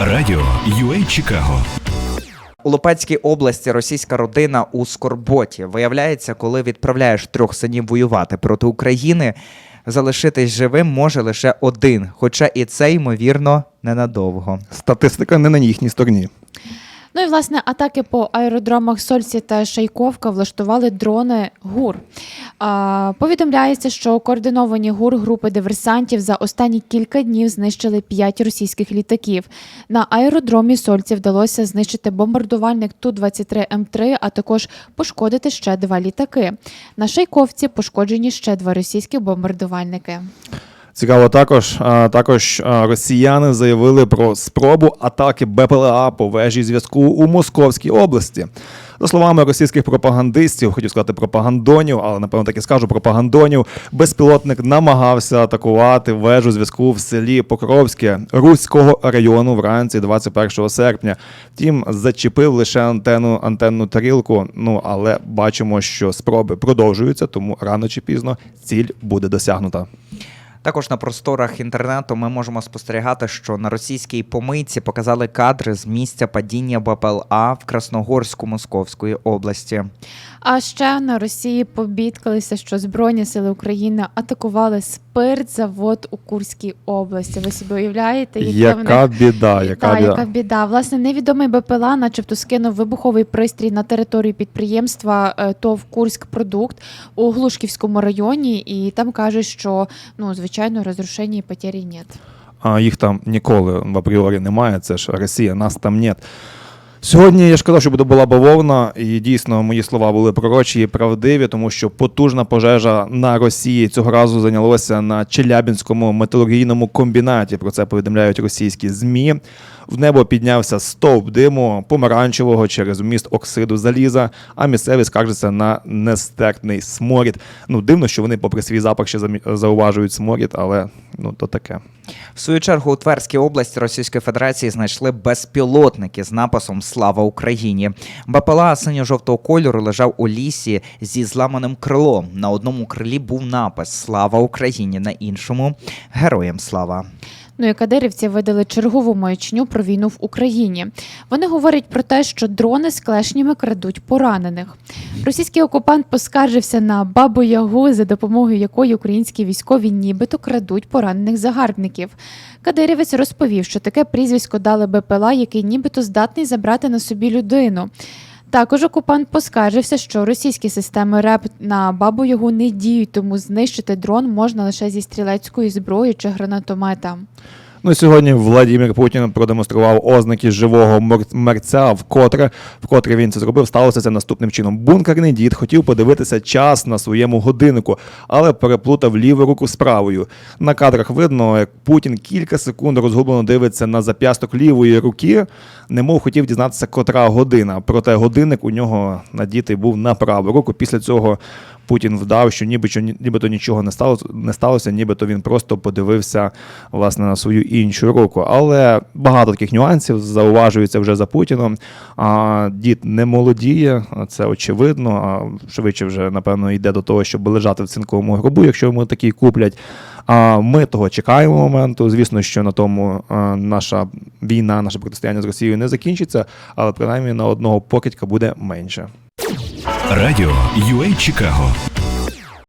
Радіо UA Чикаго. У Лопецькій області російська родина у скорботі. Виявляється, коли відправляєш трьох синів воювати проти України, залишитись живим може лише один, хоча і це ймовірно ненадовго. Статистика не на їхній стороні. Ну і власне атаки по аеродромах Сольці та Шайковка влаштували дрони ГУР. А, повідомляється, що координовані ГУР групи диверсантів за останні кілька днів знищили п'ять російських літаків. На аеродромі Сольці вдалося знищити бомбардувальник Ту-23М3, а також пошкодити ще два літаки. На Шайковці пошкоджені ще два російські бомбардувальники. Цікаво також, також росіяни заявили про спробу атаки БПЛА по вежі зв'язку у Московській області. За словами російських пропагандистів, хотів сказати пропагандонів, але напевно так і скажу пропагандонів. Безпілотник намагався атакувати вежу зв'язку в селі Покровське Руського району вранці 21 серпня. Втім, зачепив лише антенну антенну тарілку. Ну але бачимо, що спроби продовжуються, тому рано чи пізно ціль буде досягнута. Також на просторах інтернету ми можемо спостерігати, що на російській помийці показали кадри з місця падіння БПЛА в Красногорську Московської області. А ще на Росії побідкалися, що Збройні сили України атакували спиртзавод у Курській області. Ви собі уявляєте, яке Яка в них... біда, яка Та, біда. яка біда. Власне, невідомий БПЛА, начебто, скинув вибуховий пристрій на територію підприємства е, ТОВ Курськ Продукт у Глушківському районі, і там кажуть, що ну звичайно розрушення і потері нет. А їх там ніколи в апріорі немає. Це ж Росія, нас там нет. Сьогодні я ж казав, що буде була бавовна, і дійсно мої слова були пророчі і правдиві, тому що потужна пожежа на Росії цього разу зайнялося на Челябінському металургійному комбінаті. Про це повідомляють російські змі. В небо піднявся стовп диму помаранчевого через вміст оксиду заліза, а місцеві скаржаться на нестерпний сморід. Ну дивно, що вони, попри свій запах, ще зауважують сморід, але ну то таке. В свою чергу у Тверській області Російської Федерації знайшли безпілотники з написом Слава Україні. БПЛА синьо-жовтого кольору лежав у лісі зі зламаним крилом. На одному крилі був напис Слава Україні, на іншому Героям слава. Ну і кадирівці видали чергову маячню про війну в Україні. Вони говорять про те, що дрони з клешнями крадуть поранених. Російський окупант поскаржився на бабу Ягу, за допомогою якої українські військові нібито крадуть поранених загарбників. Кадирівець розповів, що таке прізвисько дали БПЛА, який нібито здатний забрати на собі людину. Також окупант поскаржився, що російські системи РЕП на бабу його не діють, тому знищити дрон можна лише зі стрілецької зброї чи гранатомета. Ну сьогодні Владимир Путін продемонстрував ознаки живого мер- мерця, вкотре, вкотре він це зробив. Сталося це наступним чином. Бункерний дід хотів подивитися час на своєму годиннику, але переплутав ліву руку з правою. На кадрах видно, як Путін кілька секунд розгублено дивиться на зап'ясток лівої руки, немов хотів дізнатися, котра година. Проте годинник у нього надітий був на праву руку. Після цього Путін вдав, що ніби що нібито нічого не сталося, не сталося, нібито він просто подивився власне на свою іншу руку. Але багато таких нюансів зауважується вже за Путіном. А дід не молодіє, це очевидно. А швидше вже напевно йде до того, щоб лежати в цинковому гробу, якщо йому такий куплять. А ми того чекаємо моменту. Звісно, що на тому наша війна, наше протистояння з Росією не закінчиться, але принаймні на одного покидька буде менше. Радіо UA Чикаго.